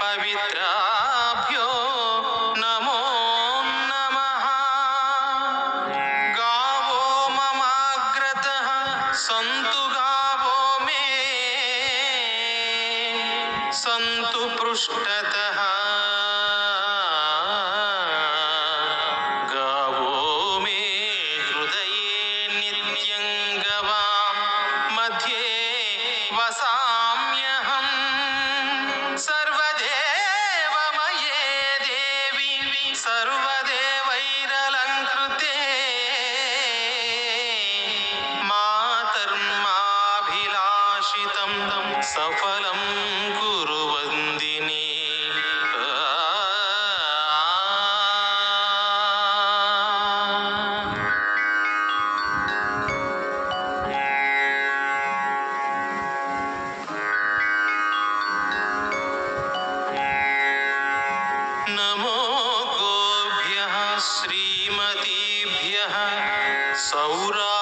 पवित्राभ्यो नमो नमः। गावो ममाग्रतः सन्तु गावो मे। सन्तु पृष्ठतः। సఫలం గురువందిని. నమో గోభ్య శ్రీమతీభ్య సౌరా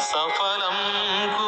సఫలం కు